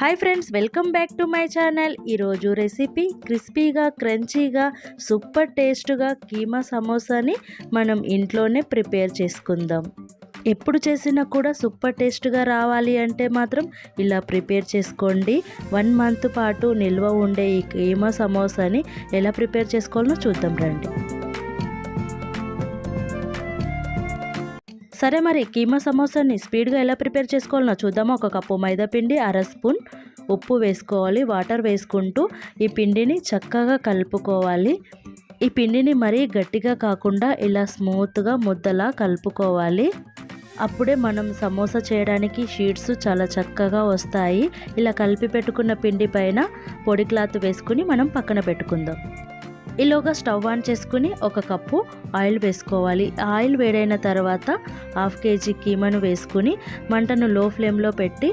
Hi friends welcome back to my channel ఈరోజు recipe క్రిస్పీగా క్రంచీగా సూపర్ టేస్ట్గా కీమా సమోసాని మనం ఇంట్లోనే ప్రిపేర్ చేసుకుందాం. ఎప్పుడు చేసినా కూడా సూపర్ టేస్ట్గా రావాలి అంటే మాత్రం ఇలా ప్రిపేర్ చేసుకోండి. వన్ మంత్ పాటు నిల్వ ఉండే ఈ కీమా సమోసాని ఎలా ప్రిపేర్ చేసుకోవాలో చూద్దాం రండి. సరే మరి కీమా సమోసాని స్పీడ్గా ఎలా ప్రిపేర్ చేసుకోవాలో చూద్దామా ఒక కప్పు మైదా పిండి అర స్పూన్ ఉప్పు వేసుకోవాలి. వాటర్ వేసుకుంటూ ఈ పిండిని చక్కగా కలుపుకోవాలి. ఈ పిండిని మరీ గట్టిగా కాకుండా ఇలా స్మూత్గా ముద్దలా కలుపుకోవాలి. అప్పుడే మనం సమోసా చేయడానికి షీట్స్ చాలా చక్కగా వస్తాయి. ఇలా కలిపి పెట్టుకున్న పిండి పైన పొడి క్లాత్ వేసుకుని మనం పక్కన పెట్టుకుందాం. ఈలోగా స్టవ్ ఆన్ చేసుకుని ఒక కప్పు ఆయిల్ వేసుకోవాలి. ఆయిల్ వేడైన తర్వాత హాఫ్ కేజీ కీమాను వేసుకుని మంటను లో ఫ్లేమ్లో పెట్టి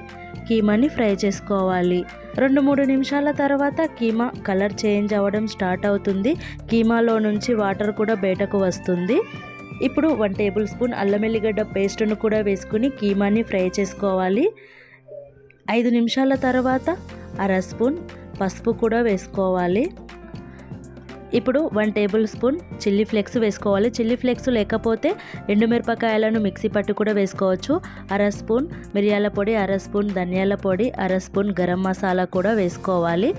కీమాని ఫ్రై చేసుకోవాలి. రెండు మూడు నిమిషాల తర్వాత కీమా కలర్ చేంజ్ అవ్వడం స్టార్ట్ అవుతుంది. కీమాలో నుంచి వాటర్ కూడా బయటకు వస్తుంది. ఇప్పుడు వన్ టేబుల్ స్పూన్ అల్లం ఎల్లిగడ్డ పేస్ట్ను కూడా వేసుకుని కీమాని ఫ్రై చేసుకోవాలి. ఐదు నిమిషాల తర్వాత అర స్పూన్ పసుపు కూడా వేసుకోవాలి. ఇప్పుడు one table spoon chilli flakes వేసుకోవాలి. చిల్లీ ఫ్లేక్స్ లేకపోతే ఎండుమిరపకాయలను మిక్సీ పట్టు కూడా వేసుకోవచ్చు. అర స్పూన్ మిరియాల పొడి అర స్పూన్ ధనియాల పొడి అర స్పూన్ గరం మసాలా కూడా వేసుకోవాలి.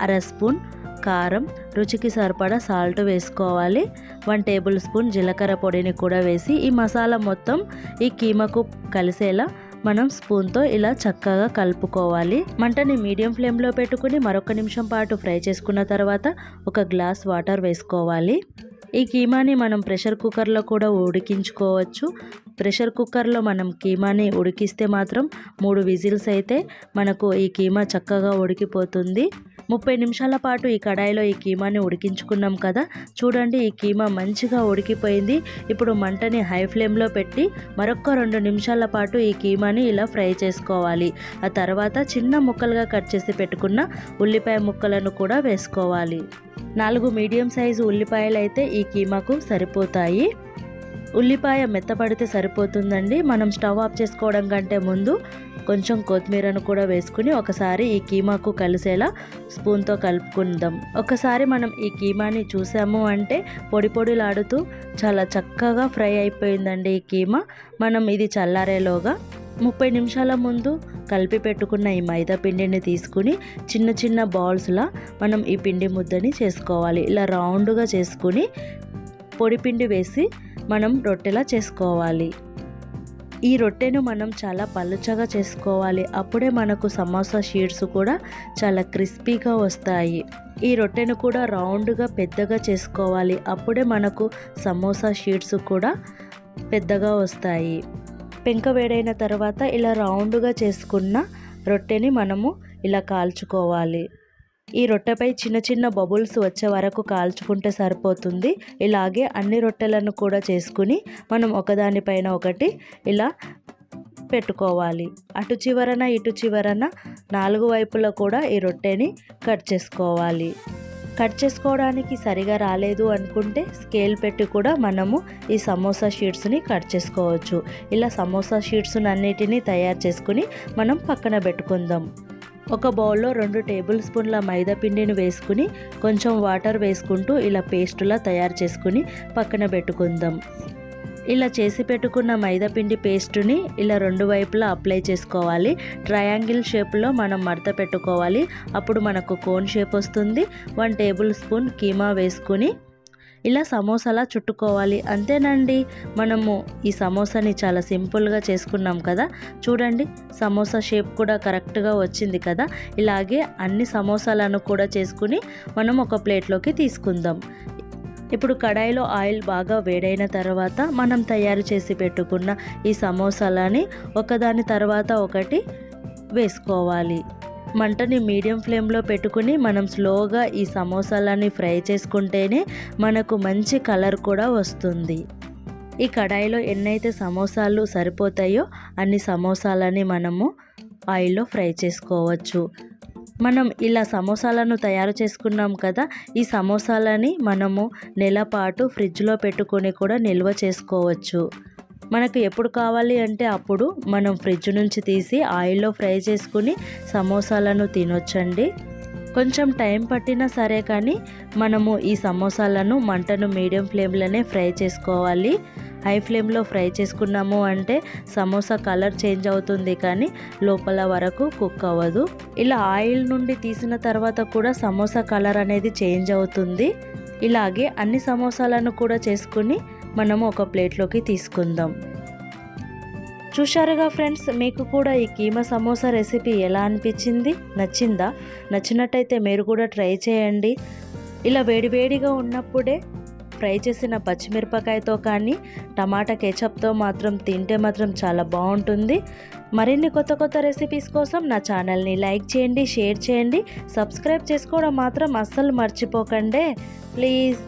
అర స్పూన్ కారం రుచికి సరిపడా సాల్ట్ వేసుకోవాలి. వన్ టేబుల్ స్పూన్ జీలకర్ర పొడిని కూడా వేసి ఈ మసాలా మొత్తం ఈ కీమకు కలిసేలా మనం స్పూన్తో ఇలా చక్కగా కలుపుకోవాలి. మంటని మీడియం ఫ్లేమ్లో పెట్టుకుని మరొక నిమిషం పాటు ఫ్రై చేసుకున్న తర్వాత ఒక గ్లాస్ వాటర్ వేసుకోవాలి. ఈ కీమాని మనం ప్రెషర్ కుక్కర్లో కూడా ఉడికించుకోవచ్చు. ప్రెషర్ కుక్కర్లో మనం కీమాని ఉడికిస్తే మాత్రం మూడు విజిల్స్ అయితే మనకు ఈ కీమా చక్కగా ఉడికిపోతుంది. ముప్పై నిమిషాల పాటు ఈ కడాయిలో ఈ కీమాని ఉడికించుకున్నాం కదా. చూడండి ఈ కీమా మంచిగా ఉడికిపోయింది. ఇప్పుడు మంటని హై ఫ్లేమ్లో పెట్టి మరొక రెండు నిమిషాల పాటు ఈ కీమాని ఇలా ఫ్రై చేసుకోవాలి. ఆ తర్వాత చిన్న ముక్కలుగా కట్ చేసి పెట్టుకున్న ఉల్లిపాయ ముక్కలను కూడా వేసుకోవాలి. నాలుగు మీడియం సైజు ఉల్లిపాయలు అయితే ఈ కీమాకు సరిపోతాయి. ఉల్లిపాయ మెత్తపడితే సరిపోతుందండి. మనం స్టవ్ ఆఫ్ చేసుకోవడం కంటే ముందు కొంచెం కొత్తిమీరను కూడా వేసుకుని ఒకసారి ఈ కీమాకు కలిసేలా స్పూన్తో కలుపుకుందాం. ఒకసారి మనం ఈ కీమాని చూసాము అంటే పొడి పొడిలాడుతూ చాలా చక్కగా ఫ్రై అయిపోయిందండి ఈ కీమా. మనం ఇది చల్లారేలోగా ముప్పై నిమిషాల ముందు కలిపి పెట్టుకున్న ఈ మైదా పిండిని తీసుకుని చిన్న చిన్న బాల్స్లా మనం ఈ పిండి ముద్దని చేసుకోవాలి. ఇలా రౌండ్గా చేసుకుని పొడి పిండి వేసి మనం రొట్టెలా చేసుకోవాలి. ఈ రొట్టెను మనం చాలా పలుచగా చేసుకోవాలి. అప్పుడే మనకు సమోసా షీట్స్ కూడా చాలా క్రిస్పీగా వస్తాయి. ఈ రొట్టెను కూడా రౌండ్గా పెద్దగా చేసుకోవాలి. అప్పుడే మనకు సమోసా షీట్స్ కూడా పెద్దగా వస్తాయి. పెంక వేడైన తర్వాత ఇలా రౌండ్గా చేసుకున్న రొట్టెని మనము ఇలా కాల్చుకోవాలి. ఈ రొట్టెపై చిన్న చిన్న బబుల్స్ వచ్చే వరకు కాల్చుకుంటే సరిపోతుంది. ఇలాగే అన్ని రొట్టెలను కూడా చేసుకుని మనం ఒకదానిపైన ఒకటి ఇలా పెట్టుకోవాలి. అటు చివరన ఇటు చివరన నాలుగు వైపులా కూడా ఈ రొట్టెని కట్ చేసుకోవాలి. కట్ చేసుకోవడానికి సరిగా రాలేదు అనుకుంటే స్కేల్ పెట్టి కూడా మనము ఈ సమోసా షీట్స్ని కట్ చేసుకోవచ్చు. ఇలా సమోసా షీట్స్ అన్నిటినీ తయారు చేసుకుని మనం పక్కన పెట్టుకుందాం. ఒక బౌల్లో రెండు టేబుల్ స్పూన్ల మైదా పిండిని వేసుకుని కొంచెం వాటర్ వేసుకుంటూ ఇలా పేస్టులా తయారు చేసుకుని పక్కన పెట్టుకుందాం. ఇలా చేసి పెట్టుకున్న మైదాపిండి పేస్టుని ఇలా రెండు వైపులా అప్లై చేసుకోవాలి. ట్రయాంగిల్ షేప్లో మనం మడత పెట్టుకోవాలి. అప్పుడు మనకు కోన్ షేప్ వస్తుంది. వన్ టేబుల్ స్పూన్ కీమా వేసుకుని ఇలా సమోసాలా చుట్టుకోవాలి. అంతేనండి. మనము ఈ సమోసాని చాలా సింపుల్గా చేసుకున్నాం కదా. చూడండి సమోసా షేప్ కూడా కరెక్ట్గా వచ్చింది కదా. ఇలాగే అన్ని సమోసాలను కూడా చేసుకుని మనం ఒక ప్లేట్లోకి తీసుకుందాం. ఇప్పుడు కడాయిలో ఆయిల్ బాగా వేడైన తర్వాత మనం తయారు చేసి పెట్టుకున్న ఈ సమోసాలని ఒకదాని తర్వాత ఒకటి వేసుకోవాలి. మంటని మీడియం ఫ్లేమ్లో పెట్టుకుని మనం స్లోగా ఈ సమోసాలని ఫ్రై చేసుకుంటేనే మనకు మంచి కలర్ కూడా వస్తుంది. ఈ కడాయిలో ఎన్నైతే సమోసాలు సరిపోతాయో అన్ని సమోసాలని మనము ఆయిల్లో ఫ్రై చేసుకోవచ్చు. మనం ఇలా సమోసాలను తయారు చేసుకున్నాం కదా ఈ సమోసాలని మనము నెల పాటు ఫ్రిడ్జ్లో పెట్టుకొని కూడా నిల్వ చేసుకోవచ్చు. మనకు ఎప్పుడు కావాలి అంటే అప్పుడు మనం ఫ్రిడ్జ్ నుంచి తీసి ఆయిల్లో ఫ్రై చేసుకుని సమోసాలను తినొచ్చండి. కొంచెం టైం పట్టినా సరే కానీ మనము ఈ సమోసాలను మంటను మీడియం ఫ్లేమ్లోనే ఫ్రై చేసుకోవాలి. హై ఫ్లేమ్లో ఫ్రై చేసుకున్నాము అంటే సమోసా కలర్ చేంజ్ అవుతుంది కానీ లోపల వరకు కుక్ అవ్వదు. ఇలా ఆయిల్ నుండి తీసిన తర్వాత కూడా సమోసా కలర్ అనేది చేంజ్ అవుతుంది. ఇలాగే అన్ని సమోసాలను కూడా చేసుకుని మనము ఒక ప్లేట్లోకి తీసుకుందాం. చూశారుగా ఫ్రెండ్స్ మీకు కూడా ఈ కీమా సమోసా రెసిపీ ఎలా అనిపించింది? నచ్చిందా? నచ్చినట్టయితే మీరు కూడా ట్రై చేయండి. ఇలా వేడివేడిగా ఉన్నప్పుడే ఫ్రై చేసిన పచ్చిమిరపకాయతో కానీ టమాటా కేచప్తో మాత్రం తింటే మాత్రం చాలా బాగుంటుంది. మరిన్ని కొత్త కొత్త రెసిపీస్ కోసం నా ఛానల్ని లైక్ చేయండి షేర్ చేయండి. సబ్స్క్రైబ్ చేసుకోవడం మాత్రం అస్సలు మర్చిపోకండి. ప్లీజ్.